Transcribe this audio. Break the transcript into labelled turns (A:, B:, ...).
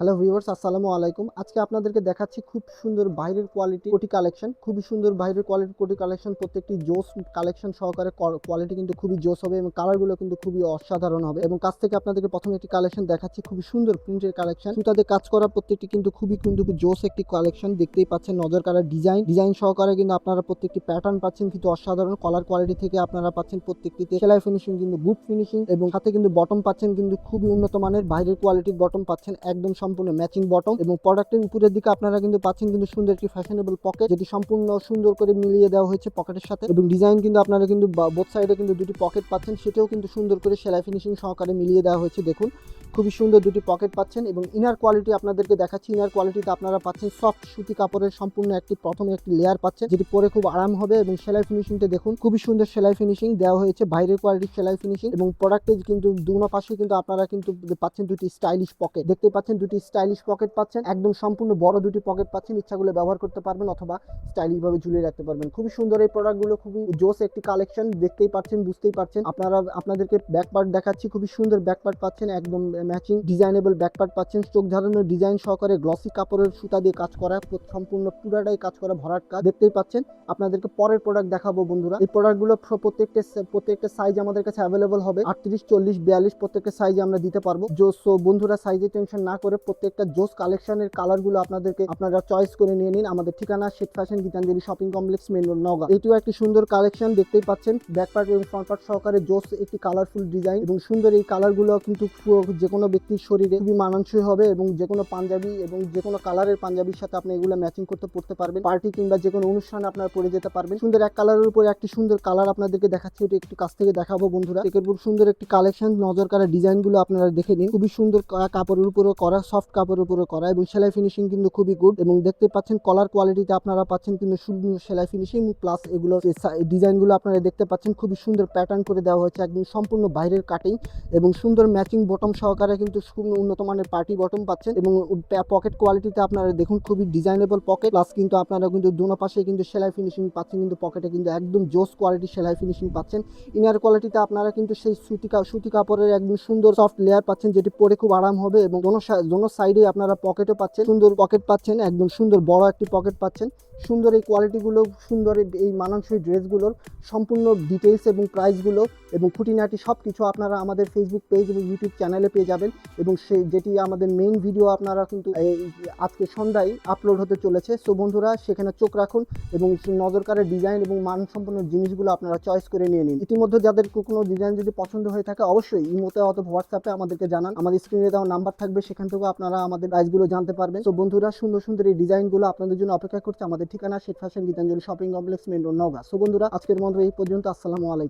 A: Hello viewers আসসালামু আলাইকুম। আজকে আপনাদেরকে দেখাচ্ছি খুব সুন্দর বাইরের কোয়ালিটি কোটি কালেকশন খুবই সুন্দর বাইরের কোয়ালিটি কোটি কালেকশন প্রত্যেকটি জোস কালেকশন সহকারে কোয়ালিটি কিন্তু খুবই জোস হবে এবং কালারগুলো কিন্তু খুবই অসাধারণ হবে। এবং কাছ থেকে আপনাদেরকে প্রথমে একটি কালেকশন দেখাচ্ছি, খুবই সুন্দর প্রিন্টের কালেকশন সুতাতে কাজ করা প্রত্যেকটি কিন্তু খুবই কিন্তু জোস একটি কালেকশন দেখতেই পাচ্ছেন নজর কালার ডিজাইন ডিজাইন সহকারে কিন্তু আপনারা প্রত্যেকটি প্যাটার্ন পাচ্ছেন কিন্তু অসাধারণ। কালার কোয়ালিটি থেকে আপনারা পাচ্ছেন প্রত্যেকটিতে সেলাই ফিনিশিং কিন্তু বুট ফিনিশিং এবং সাথে কিন্তু বটম পাচ্ছেন কিন্তু খুবই উন্নত মানের। বাইরের কোয়ালিটির বটম পাচ্ছেন একদম সম্পূর্ণ ম্যাচিং বটম এবং প্রোডাক্টের উপরের দিকে আপনারা কিন্তু পাচ্ছেন কিন্তু সুন্দর একটি ফ্যাশনেবল পকেট যেটি সম্পূর্ণ সুন্দর করে মিলিয়ে দেওয়া হয়েছে পকেটের সাথে এবং ডিজাইন কিন্তু আপনারা কিন্তু বোথ সাইডে কিন্তু দুটি পকেট পাচ্ছেন, সেটাও কিন্তু সুন্দর করে সেলাই ফিনিশিং সহকারে মিলিয়ে দেওয়া হয়েছে, দেখুন। খুবই সুন্দর দুটি পকেট পাচ্ছেন এবং ইনার কোয়ালিটি আপনাদেরকে দেখাচ্ছি ইনার কোয়ালিটিতে আপনারা পাচ্ছেন সফট সুতি কাপড়ের সম্পূর্ণ একটি, প্রথমে একটি লেয়ার পাচ্ছেন, যেটি পরে খুব আরাম হবে এবং সেলাই ফিনিশিংটা দেখুন, খুবই সুন্দর সেলাই ফিনিশিং দেওয়া হয়েছে, বাইরের কোয়ালিটির সেলাই ফিনিশিং এবং প্রোডাক্টের কিন্তু দুনো পাশে কিন্তু আপনারা কিন্তু পাচ্ছেন দুটি স্টাইলিশ পকেট দেখতে পাচ্ছেন দুটি স্টাইলিশ পকেট পাচ্ছেন, একদম সম্পূর্ণ বড় দুটি পকেট পাচ্ছেন, ইচ্ছাগুলো ব্যবহার করতে পারবেন অথবা স্টাইলিশ ভাবে ঝুলিয়ে রাখতে পারবেন। খুবই সুন্দর এই প্রোডাক্টগুলো, খুবই জোস একটি কালেকশন, দেখতেই পাচ্ছেন, বুঝতেই পারছেন। আপনারা, আপনাদেরকে ব্যাক পার্ট দেখাচ্ছি, খুবই সুন্দর ব্যাক পার্ট পাচ্ছেন, একদম ম্যাচিং ডিজাইনেবল ব্যাক পার্ট পাচ্ছেন। চোখ ঝাড়ানোর ডিজাইন সহকারে গ্লসি কাপড়ের সুতা দিয়ে কাজ করা সম্পূর্ণ পুরাটাই কাজ করা, ভরাট কাজ, দেখতেই পাচ্ছেন। আপনাদেরকে পরের প্রোডাক্ট দেখাবো বন্ধুরা। এই প্রোডাক্টগুলো প্রত্যেকটা প্রত্যেকটা সাইজ আমাদের কাছে অ্যাভেলেবল হবে। আটত্রিশ, চল্লিশ, বিয়াল্লিশ প্রত্যেকটা সাইজে আমরা দিতে পারব। জোস বন্ধুরা সাইজে টেনশন না করে প্রত্যেকটা জোস কালেকশনের কালারগুলো আপনাদেরকে আপনারা চয়েস করে নিয়ে নিন। আমাদের ঠিকানা Sheikh fashion Gitanjali shopping complex main road Naogaon. এটিও একটি সুন্দর কালেকশন দেখতেই পাচ্ছেন। ব্যাক পার্ট এবং ফ্রন্ট পার্ট সহকারে জোস, একটি কালারফুল ডিজাইন এবং সুন্দর এই কালারগুলো কিন্তু যে কোনো ব্যক্তির শরীরে খুবই মানানসই হবে এবং যে কোনো পাঞ্জাবি এবং যে কোনো কালারের পাঞ্জাবির সাথে আপনি এগুলো ম্যাচিং করতে পড়তে পারবেন। পার্টি কিংবা যে কোনো অনুষ্ঠানে আপনারা পরে যেতে পারবেন। সুন্দর এক কালারের উপরে একটি সুন্দর কালার আপনাদেরকে দেখাচ্ছি, ওটি একটু কাছ থেকে দেখাবো বন্ধুরা। একের সুন্দর একটি কালেকশন নজর কারা ডিজাইনগুলো আপনারা দেখে নিন। খুবই সুন্দর কাপড়ের উপরে করা সফট কাপড়ের উপরে করা এবং সেলাই ফিনিশিং কিন্তু খুবই গুড এবং দেখতে পাচ্ছেন কলার কোয়ালিটিতে আপনারা পাচ্ছেন কিন্তু সুন্দর সেলাই ফিনিশিং প্লাস এগুলো ডিজাইনগুলো আপনারা দেখতে পাচ্ছেন খুবই সুন্দর প্যাটার্ন করে দেওয়া হয়েছে একদম সম্পূর্ণ বাইরের কাটিং এবং সুন্দর ম্যাচিং বটম সহকারে কিন্তু উন্নত মানের পার্টি বটম পাচ্ছেন এবং পকেট কোয়ালিটিতে আপনারা দেখুন খুবই ডিজাইনেবল পকেট প্লাস কিন্তু আপনারা কিন্তু দুনো পাশে কিন্তু সেলাই ফিনিশিং পাচ্ছেন কিন্তু পকেটে কিন্তু একদম জোস কোয়ালিটি সেলাই ফিনিশিং পাচ্ছেন। ইনার কোয়ালিটিতে আপনারা কিন্তু সেই সুতি সুতি কাপড়ের একদম সুন্দর সফট লেয়ার পাচ্ছেন যেটি পরে খুব আরাম হবে এবং দোনো দোনো সাইডে আপনারা পকেটও পাচ্ছেন। সুন্দর পকেট পাচ্ছেন, একদম সুন্দর বড় একটি পকেট পাচ্ছেন। সুন্দর এই কোয়ালিটিগুলো সুন্দর এই- এই মানানসই ড্রেসগুলোর সম্পূর্ণ ডিটেলস এবং প্রাইসগুলো এবং খুঁটিনাটি সব কিছু আপনারা আমাদের ফেসবুক পেজ এবং ইউটিউব চ্যানেলে পেয়ে যাবেন এবং সে যেটি আমাদের মেইন ভিডিও আপনারা কিন্তু আজকে সন্ধ্যায় আপলোড হতে চলেছে। সো বন্ধুরা, সেখানে চোখ রাখুন এবং নজরকারের ডিজাইন এবং মানসম্পন্ন জিনিসগুলো আপনারা চয়েস করে নিয়ে নিন। ইতিমধ্যে যাদের কোনো ডিজাইন যদি পছন্দ হয়ে থাকে, অবশ্যই ইমোতে অথবা হোয়াটসঅ্যাপে আমাদেরকে জানান। আমাদের স্ক্রিনে দেওয়া নাম্বার থাকবে, সেখান থেকেও আপনারা আমাদের প্রাইসগুলো জানতে পারবেন। তো বন্ধুরা, সুন্দর সুন্দর এই ডিজাইনগুলো আপনাদের জন্য অপেক্ষা করছে। আমাদের ঠিকানা Sheikh fashion Gitanjali shopping complex main road Naogaon. So বন্ধুরা, আজকের মতো এই পর্যন্ত। আসসালামু আলাইকুম।